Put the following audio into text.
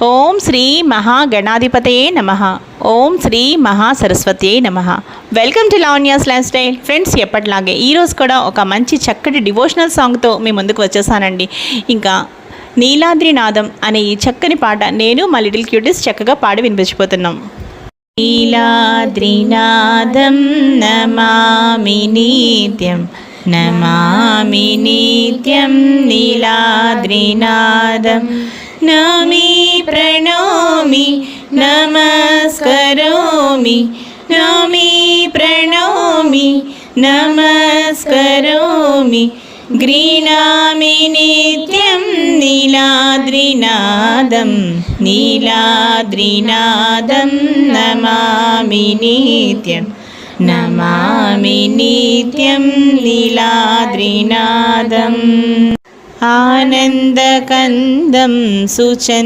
ఓం శ్రీ మహాగణాధిపతయే నమ. ఓం శ్రీ మహాసరస్వతియే నమ. Welcome to Lavanya's lifestyle. Friends ఎప్పటిలాగే ఈరోజు కూడా ఒక మంచి చక్కటి డివోషనల్ సాంగ్తో మీ ముందుకు వచ్చేసానండి. ఇంకా నీలాద్రినాదం అనే ఈ చక్కని పాట నేను మా లిటిల్ క్యూటీస్ చక్కగా పాడి వినిపించిపోతున్నాం నీలాద్రినాదం నమామి నిత్యం నమామి నిత్యం నీలాద్రినాదం నమి प्रणोमि नमस्करोमि। नमि प्रणोमि नमस्करोमि। गृणामि नित्यं नीलाद्रिनादं नीलाद्रिनादं नमामि नित्यं। नमामि नित्यं नीलाद्रिनादम्। आनन्दकन्दं सुचन्